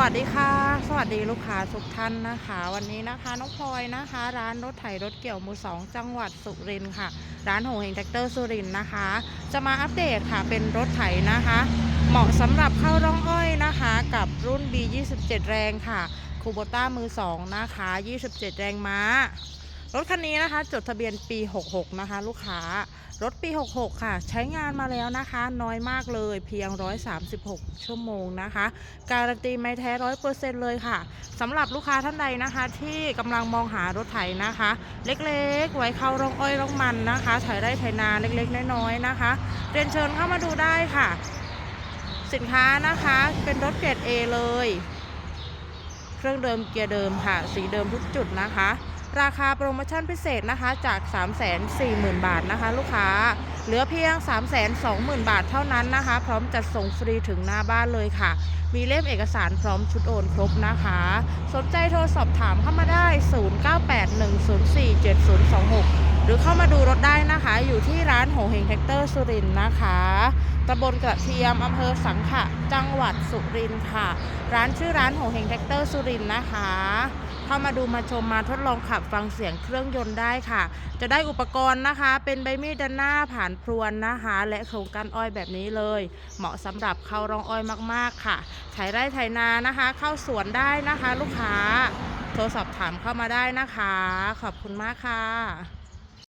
วัสดีค่ะ สวัสดีลูกค้าทุกท่านนะคะ วันนี้นะคะน้องพลอยนะคะ ร้านรถไถรถเกี่ยวมือสองจังหวัดสุรินทร์ค่ะ ร้านโหงเฮงแท็กเตอร์สุรินทร์นะคะ จะมาอัปเดตค่ะเป็นรถไถนะคะ เหมาะสำหรับเข้าร่องอ้อยนะคะ กับรุ่น B27 แรงค่ะคูโบต้ามือสองนะคะ 27 แรงม้า รถคันนี้นะคะ จดทะเบียนปี 66 นะคะ ลูกค้ารถปี 66 ค่ะ ใช้งานมาแล้วนะคะ น้อยมากเลยเพียง 136 ชั่วโมงนะคะ การันตีไม่แท้ร้อยเปอร์เซ็นต์เลยค่ะสำหรับลูกค้าท่านใดนะคะ ที่กำลังมองหารถไถนะคะ เล็กๆ ไว้เข้าร่องอ้อยร่องมันนะคะไถไร่ไถนาเล็กๆ น้อยๆนะคะ เรียนเชิญเข้ามาดูได้ค่ะ สินค้านะคะเป็นรถเกรด A เลย เครื่องเดิมเกียร์เดิมค่ะ สีเดิมทุกจุดนะคะ ราคาโปรโมชั่นพิเศษนะคะจาก 340,000 บาทนะคะ ลูกค้า เหลือเพียง 320,000 บาทเท่านั้นนะคะ พร้อมจัดส่งฟรีถึงหน้าบ้านเลยค่ะ มีเล่มเอกสารพร้อมชุดโอนครบนะคะ สนใจโทรสอบถามเข้ามาได้ 0981047026 หรือเข้ามาดูรถได้นะคะ อยู่ที่ร้านโหเฮงแท็กเตอร์สุรินนะคะตำบลกระเทียม อำเภอสังขะ จังหวัดสุรินทร์ค่ะ ร้านชื่อร้านโหเฮงแท็กเตอร์สุรินทร์นะคะ เข้ามาดูมาชมมาทดลองขับฟังเสียงเครื่องยนต์ได้ค่ะ จะได้อุปกรณ์นะคะ เป็นใบมีดด้านหน้าผ่านพรวนนะคะ และโครงการอ้อยแบบนี้เลย เหมาะสำหรับเข้ารองอ้อยมากๆค่ะไถไร่ไถนานะคะ เข้าสวนได้นะคะ ลูกค้า โทรสอบถามเข้ามาได้นะคะ ขอบคุณมากค่ะ